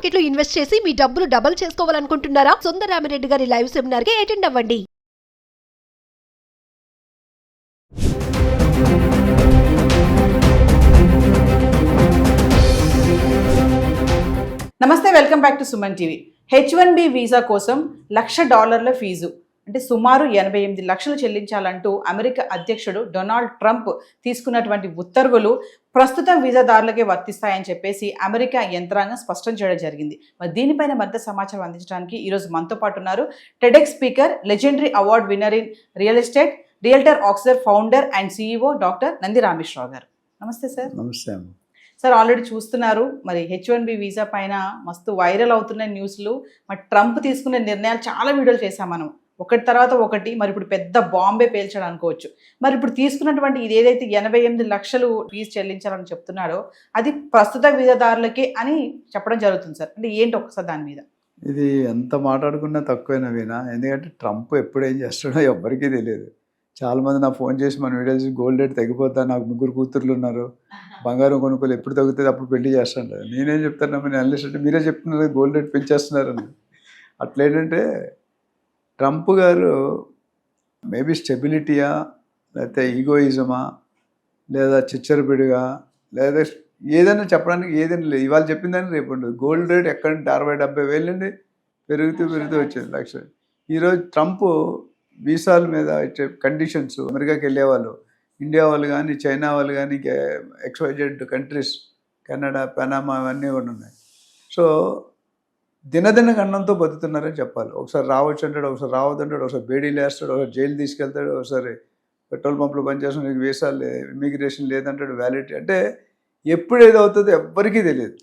మార్కెట్లో ఇన్వెస్ట్ చేసి మీ డబ్బులు డబుల్ చేసుకోవాలనుకుంటున్నారా? సుందరామిరెడ్డి గారి లైవ్ సెమినార్కి అటెండ్ అవ్వండి. Namaste welcome back to Suman TV. H one B visa కోసం లక్ష డాలర్ల ఫీజు. అంటే సుమారు ఎనభై ఎనిమిది లక్షలు చెల్లించాలంటూ అమెరికా అధ్యక్షుడు డొనాల్డ్ ట్రంప్ తీసుకున్నటువంటి ఉత్తర్వులు ప్రస్తుతం వీసాదారులకే వర్తిస్తాయని చెప్పేసి అమెరికా యంత్రాంగం స్పష్టం చేయడం జరిగింది. మరి దీనిపైన మధ్య సమాచారం అందించడానికి ఈరోజు మనతో పాటు ఉన్నారు TEDx speaker legendary award winner in real estate realtor ఆక్సర్ founder and CEO doctor Nandi Rameshwar Rao గారు. నమస్తే సార్. నమస్తే సార్ ఆల్రెడీ చూస్తున్నారు. మరి హెచ్ వన్ బి వీసా పైన మస్తు వైరల్ అవుతున్న న్యూస్లు మరి ట్రంప్ తీసుకునే నిర్ణయాలు చాలా వీడియోలు చేశాం మనం. ఒకటి తర్వాత ఒకటి మరి ఇప్పుడు పెద్ద బాంబే పేల్చాడు అనుకోవచ్చు. మరి ఇప్పుడు తీసుకున్నటువంటి ఇది ఏదైతే ఎనభై ఎనిమిది లక్షలు ఫీజు చెల్లించాలని చెప్తున్నాడో అది ప్రస్తుత వీసాదారులకే అని చెప్పడం జరుగుతుంది సార్. అంటే ఏంటి ఒకసారి దాని మీద? ఇది ఎంత మాట్లాడుకున్నా తక్కువైనా వీనా. ఎందుకంటే ట్రంప్ ఎప్పుడు ఏం చేస్తాడో ఎవ్వరికీ తెలియదు. చాలామంది నా ఫోన్ చేసి మన వీడియోస్ గోల్డ్ రేట్ తగ్గిపోతా నాకు ముగ్గురు కూతుర్లు ఉన్నారు. బంగారం కొనుక్కోలు ఎప్పుడు తగ్గుతుంది అప్పుడు పెళ్ళి చేస్తాను నేనేం చెప్తాను నేను అనలిస్ట్ అంటే మీరే చెప్తున్నారు గోల్డ్ రేట్ పెంచేస్తున్నారని అట్లా ఏంటంటే ట్రంప్ గారు మేబీ స్టెబిలిటీయా లేకపోతే ఈగోయిజమా లేదా చిచ్చరపిడిగా లేదా ఏదైనా చెప్పడానికి ఏదైనా లేదు. ఇవాళ చెప్పిందని రేపు ఉండదు. గోల్డ్ రేట్ ఎక్కడ అరవై డెబ్బై వేలు నుండి పెరుగుతూ పెరుగుతూ వచ్చింది లక్ష. ఈరోజు ట్రంప్ వీసాల మీద కండిషన్స్ అమెరికాకి వెళ్ళేవాళ్ళు ఇండియా వాళ్ళు కానీ చైనా వాళ్ళు కానీ ఎక్స్వైజెడ్ కంట్రీస్ కెనడా పెనామా అవన్నీ కూడా ఉన్నాయి. సో దినదిన గండంతో బతుకుతున్నారని చెప్పాలి. ఒకసారి రావచ్చు అంటాడు ఒకసారి రావద్దు అంటాడు ఒకసారి బేడీలు వేస్తాడు ఒకసారి జైలు తీసుకెళ్తాడు ఒకసారి పెట్రోల్ పంపులు పనిచేస్తాడు నీకు వీసాలు ఇమిగ్రేషన్ లేదంటాడు వ్యాలిటీ అంటే ఎప్పుడు ఏది అవుతుందో ఎవ్వరికీ తెలియదు.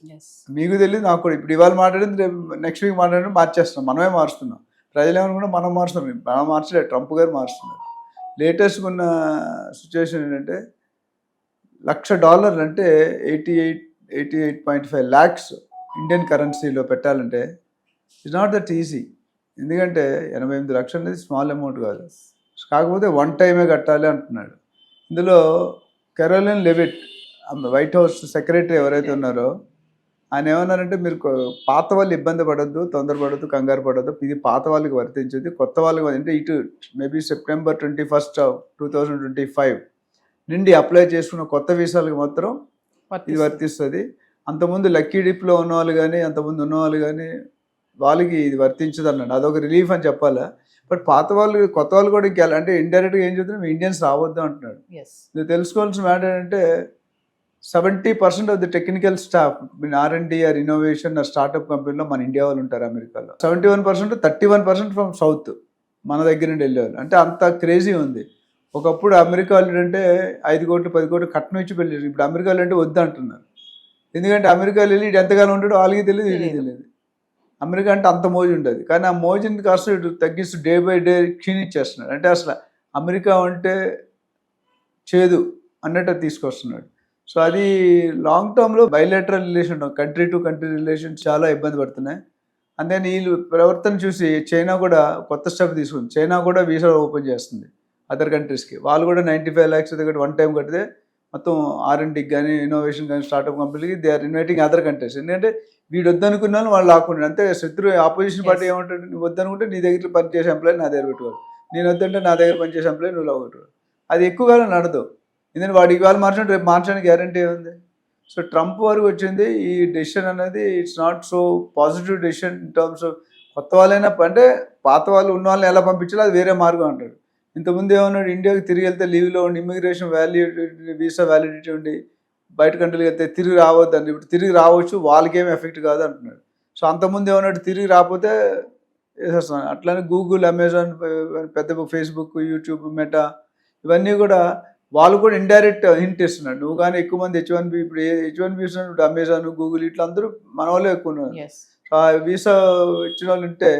మీకు తెలియదు నాకు కూడా. ఇప్పుడు ఇవాళ మాట్లాడింది రేపు నెక్స్ట్ వీక్ మాట్లాడింది మార్చేస్తున్నాం. మనమే మారుస్తున్నాం. ప్రజలు ఏమనుకుంటే మనం మారుస్తున్నాం. మనం మార్చలేదు ట్రంప్ గారు మారుస్తున్నారు. లేటెస్ట్ ఉన్న సిచ్యువేషన్ ఏంటంటే లక్ష డాలర్లు అంటే eighty eight eighty eight point five lakhs Indian కరెన్సీలో పెట్టాలంటే ఇట్స్ నాట్ దట్ ఈజీ ఎందుకంటే ఎనభై ఎనిమిది లక్షలు అనేది స్మాల్ అమౌంట్ కాదు. కాకపోతే వన్ టైమే కట్టాలి అంటున్నాడు. ఇందులో Caroline Leavitt White House secretary ఎవరైతే ఉన్నారో ఆయన ఏమన్నారంటే మీరు పాత వాళ్ళు ఇబ్బంది పడద్దు తొందరపడద్దు కంగారు పడద్దు ఇది పాత వాళ్ళకి వర్తించదు కొత్త వాళ్ళకి అంటే ఇటు maybe September twenty first two thousand twenty five నుండి అప్లై చేసుకున్న కొత్త వీసాలకు మాత్రం ఇది వర్తిస్తుంది. అంతకుముందు లక్కీ డిప్లో ఉన్న వాళ్ళు కానీ అంతకుముందు ఉన్న వాళ్ళు కానీ వాళ్ళకి ఇది వర్తించదు అన్నాడు అదొక రిలీఫ్ అని చెప్పాలా? బట్ పాత వాళ్ళు కొత్త వాళ్ళు కూడా ఇంకా అంటే ఇండైరెక్ట్గా ఏం చెప్తున్నారు? ఇండియన్స్ రావద్దు అంటున్నాడు. ఇది తెలుసుకోవాల్సిన మ్యాటర్ ఏంటంటే seventy percent of the technical staff mean R and R innovation R startup కంపెనీలో మన ఇండియా వాళ్ళు ఉంటారు అమెరికాలో. Seventy one percent thirty one percent from south మన దగ్గర నుండి వెళ్ళేవాళ్ళు. అంటే అంత క్రేజీ ఉంది. ఒకప్పుడు అమెరికా వాళ్ళు అంటే ఐదు కోట్లు పది కోట్లు కట్నం ఇచ్చి చేశారు. ఇప్పుడు అమెరికా వాళ్ళు అంటే వద్దు అంటున్నారు ఎందుకంటే అమెరికాలో వెళ్ళి ఇటు ఎంతగానో ఉంటాడో వాళ్ళకి తెలియదు వీళ్ళకి తెలియదు. అమెరికా అంటే అంత మోజు ఉంటుంది కానీ ఆ మోజుని కాస్త ఇటు తగ్గిస్తూ డే బై డే క్షీణించేస్తున్నాడు. అంటే అసలు అమెరికా అంటే చేదు అన్నట్టు తీసుకొస్తున్నాడు. సో అది లాంగ్ టర్మ్లో bilateral relation country to country relation చాలా ఇబ్బంది పడుతున్నాయి. అందుకని వీళ్ళు ప్రవర్తన చూసి చైనా కూడా కొత్త స్టెప్ తీసుకుంది. చైనా కూడా వీసా ఓపెన్ చేస్తుంది. అదర్ కంట్రీస్కి వాళ్ళు కూడా నైంటీ ఫైవ్ ల్యాక్స్ దగ్గర వన్ టైం కడితే మొత్తం ఆర్ఎండ్కి కానీ ఇన్నోవేషన్ కానీ స్టార్ట్అప్ కంపెనీకి they are inviting other countries ఎందుకంటే వీడు వద్దనుకున్న వాళ్ళు వాళ్ళు లాక్కుంటారు. అంతే శత్రు ఆపోజిషన్ పార్టీ. ఏమంటాడు? నువ్వు వద్దనుకుంటే నీ దగ్గర పనిచేసే ఎంప్లాయీ నా దగ్గర పెట్టుకోవాలి నేను వద్దంటే నా దగ్గర పనిచేసే ఎంప్లాయీ నువ్వు లాగొట్టుకోవాలి అది ఎక్కువ కాలం నడదు. ఎందుకంటే వాడు ఇవాళ మార్చడం రేపు మార్చడానికి గ్యారంటీ ఉంది సో ట్రంప్ వరకు వచ్చింది. ఈ డెసిషన్ అనేది it's not so positive decision in terms of కొత్త వాళ్ళైనా అంటే పాత వాళ్ళు ఉన్న వాళ్ళని ఎలా పంపించాలో అది వేరే మార్గం అంటాడు. ఇంతకుముందు ఏమన్నాడు? ఇండియాకి తిరిగి వెళ్తే లీవ్లో ఉండి ఇమిగ్రేషన్ వ్యాల్యూ వీసా వ్యాలిడిటీ ఉండి బయట కంట్రీకి వెళ్తే తిరిగి రావద్దు అని ఇప్పుడు తిరిగి రావచ్చు వాళ్ళకేం ఎఫెక్ట్ కాదు అంటున్నాడు. సో అంతకుముందు ఏమన్నాడు? తిరిగి రాకపోతే వేసేస్తున్నాను అట్లానే గూగుల్ అమెజాన్ పెద్ద ఫేస్బుక్ యూట్యూబ్ మెటా ఇవన్నీ కూడా వాళ్ళు కూడా ఇండైరెక్ట్ హింట్ ఇస్తున్నాడు నువ్వు కానీ ఎక్కువ మంది హెచ్ వన్ బి ఇప్పుడు హెచ్ వన్ బి ఇస్తున్నాడు ఇప్పుడు అమెజాన్ గూగుల్ ఇట్లా అందరూ మన వాళ్ళే ఎక్కువ ఉన్నారు. సో ఆ వీసా ఇచ్చిన వాళ్ళు ఉంటే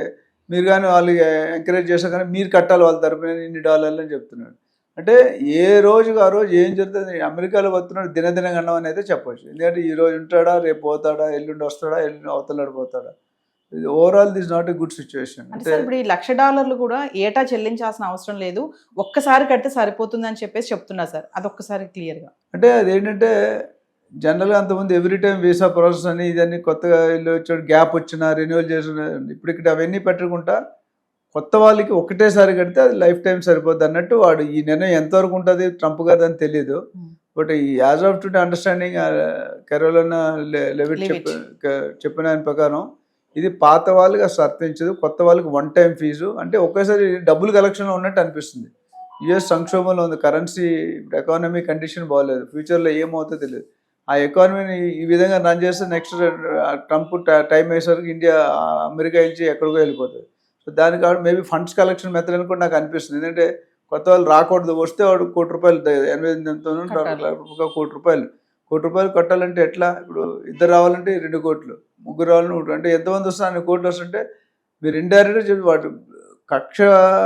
మీరు కానీ వాళ్ళకి ఎంకరేజ్ చేస్తే కానీ మీరు కట్టాలి వాళ్ళ తరపున ఇన్ని డాలర్లు అని చెప్తున్నాడు. అంటే ఏ రోజుకి ఆ రోజు ఏం జరుగుతుంది? అమెరికాలో వస్తున్నాడు దినదిన గండం అని అయితే చెప్పొచ్చు. ఎందుకంటే ఈ రోజు ఉంటాడా రేపు పోతాడా ఎల్లుండి వస్తాడా ఎల్లుండి అవతలాడు పోతాడా? Overall this not a good situation అంటే ఇప్పుడు ఈ లక్ష డాలర్లు కూడా ఏటా చెల్లించాల్సిన అవసరం లేదు. ఒక్కసారి కడితే సరిపోతుంది అని చెప్పేసి చెప్తున్నా సార్. అదొక్కసారి క్లియర్గా. అంటే అదేంటంటే జనరల్గా అంతకుముందు ఎవ్రీ టైం వీసా ప్రాసెస్ అని ఇదని కొత్తగా ఇల్లు వచ్చాడు గ్యాప్ వచ్చిన రెన్యువల్ చేసిన ఇప్పుడు ఇక్కడ అవన్నీ పెట్టకుండా కొత్త వాళ్ళకి ఒకటేసారి కడితే అది లైఫ్ టైం సరిపోద్ది అన్నట్టు వాడు ఈ నిర్ణయం ఎంతవరకు ఉంటుంది ట్రంప్ గారు అని తెలియదు. బట్ ఈ as of today understanding Carolina Leavitt. చెప్ప చెప్పిన దాని ప్రకారం ఇది పాత వాళ్ళకి అసలు అర్థించదు కొత్త వాళ్ళకి వన్ టైం ఫీజు అంటే ఒకేసారి డబ్బులు కలెక్షన్లో ఉన్నట్టు అనిపిస్తుంది యుఎస్ సంక్షోభంలో ఉంది కరెన్సీ ఎకానమీ కండిషన్ బాగోలేదు ఫ్యూచర్లో ఏమవుతుందో తెలియదు ఆ ఎకానమీని ఈ విధంగా రన్ చేస్తే నెక్స్ట్ ట్రంప్ టైం వేసరికి ఇండియా అమెరికా నుంచి ఎక్కడికో వెళ్ళిపోతుంది. సో దానికి కాబట్టి మేబీ ఫండ్స్ కలెక్షన్ మెథడ్ అని కూడా నాకు అనిపిస్తుంది. ఎందుకంటే కొత్త వాళ్ళు రాకూడదు వస్తే వాడు కోటి రూపాయలు ఎనభై. ఒక కోటి రూపాయలు. కోటి రూపాయలు కట్టాలంటే ఎట్లా? ఇప్పుడు ఇద్దరు రావాలంటే రెండు కోట్లు ముగ్గురు రావాలంటే. అంటే ఎంతమంది వస్తారు? అన్ని కోట్లు వస్తుంటే మీరు ఇండైరెక్ట్గా చెప్పి వాటి కక్ష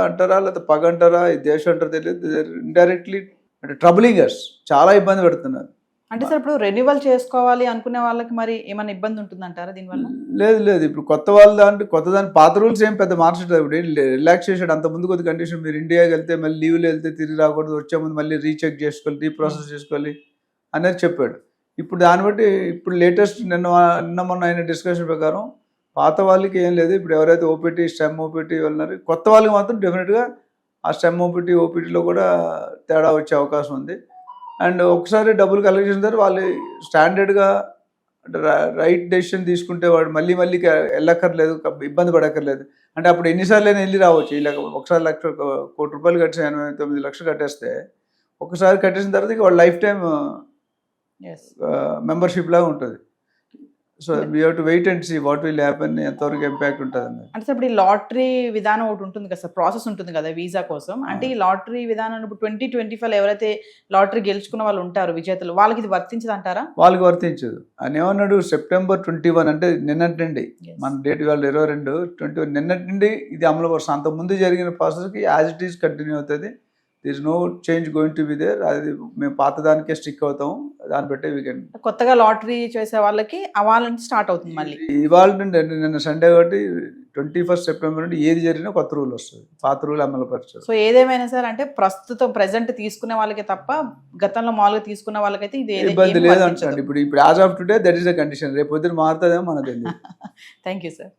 అంటారా? లేకపోతే పగ అంటారా? ఈ దేశం అంటారా తెలియదు. ఇండైరెక్ట్లీ అంటే ట్రబులింగర్స్ చాలా ఇబ్బంది పెడుతున్నారు. అంటే సార్ ఇప్పుడు రెన్యువల్ చేసుకోవాలి అనుకునే వాళ్ళకి మరి ఏమైనా ఇబ్బంది ఉంటుందంటారా దీనివల్ల? లేదు లేదు. ఇప్పుడు కొత్త వాళ్ళ దాంట్లో కొత్త దాని పాత రూల్స్ ఏం పెద్ద మార్చట్లేదు ఇప్పుడు రిలాక్స్ అంత ముందు కొద్ది కండిషన్ మీరు ఇండియాకి వెళ్తే మళ్ళీ లీవ్లో వెళ్తే తిరిగి రాకూడదు. వచ్చే ముందు మళ్ళీ రీచెక్ చేసుకోవాలి రీప్రాసెస్ చేసుకోవాలి అనేది చెప్పాడు. ఇప్పుడు దాన్ని బట్టి ఇప్పుడు లేటెస్ట్ నిన్న నిన్న మొన్న అయిన డిస్కషన్ ప్రకారం పాత వాళ్ళకి ఏం లేదు. ఇప్పుడు ఎవరైతే ఓపీటీ స్టెమ్ ఓపీటీ వెళ్ళినారు కొత్త వాళ్ళకి మాత్రం డెఫినెట్గా ఆ స్టెమ్ ఓపీటీ ఓపీటీలో కూడా తేడా వచ్చే అవకాశం ఉంది. అండ్ ఒకసారి డబ్బులు కలెక్ట్ చేసిన తర్వాత వాళ్ళు స్టాండర్డ్గా అంటే రైట్ డెసిషన్ తీసుకుంటే వాడు మళ్ళీ మళ్ళీ వెళ్ళక్కర్లేదు ఇబ్బంది పడక్కర్లేదు. అంటే అప్పుడు ఎన్నిసార్లు అయినా వెళ్ళి రావచ్చు. ఇలా ఒకసారి లక్ష కోటి రూపాయలు కట్టేసి ఎనభై తొమ్మిది లక్షలు కట్టేస్తే ఒకసారి కట్టేసిన తర్వాత ఇక వాడు లైఫ్ టైం మెంబర్షిప్ లాగా ఉంటుంది. So we to wait and see what will happen ఎంతవరకు ఇంపాక్ట్ ఉంటుంది అన్నది అంటే సార్ ఇప్పుడు ఈ లాటరీ విధానం ఒకటి ఉంటుంది కదా సార్ ప్రాసెస్ ఉంటుంది కదా వీసా కోసం. అంటే ఈ లాటరీ విధానం ఇప్పుడు ట్వంటీ ట్వంటీ ఫైవ్ ఎవరైతే లాటరీ గెలుచుకున్న వాళ్ళు ఉంటారు విజేతలు వాళ్ళకి ఇది వర్తించదు అంటారా వాళ్ళకి వర్తించదు. ఆయన ఏమన్నాడు సెప్టెంబర్ ట్వంటీ వన్ అంటే నిన్నటి నుండి మన డేట్ ఇవాళ ఇరవై రెండు ట్వంటీ వన్ నిన్నటి నుండి ఇది అమలు పరుస్తుంది అంత ముందు జరిగిన ప్రాసెస్కి యాజ్ ఇట్ ఈస్ కంటిన్యూ అవుతుంది. This no change going to be there అది మేము పాత దానికే స్టిక్ అవుతాం. దాన్ని బట్టే వీకెండ్ కొత్తగా లాటరీ చేసే వాళ్ళకి వాళ్ళ నుంచి స్టార్ట్ అవుతుంది మళ్ళీ. ఇవాళ నుండి అంటే నిన్న సండే కాబట్టి ట్వంటీ ఫస్ట్ సెప్టెంబర్ నుండి ఏది జరిగినా కొత్త రూల్ వస్తుంది. పాత రూల్ అమలు పరచారు. సో ఏదేమైనా సార్ అంటే ప్రస్తుతం ప్రెసెంట్ తీసుకునే వాళ్ళకి తప్ప గతంలో మామూలుగా తీసుకున్న వాళ్ళకైతే ఇది ఇబ్బంది లేదు. అంటాడు ఇప్పుడు ఇప్పుడు as of today that is the condition రేపు పొద్దున మారుతుందేమో మనకు తెలియదు. Thank you sir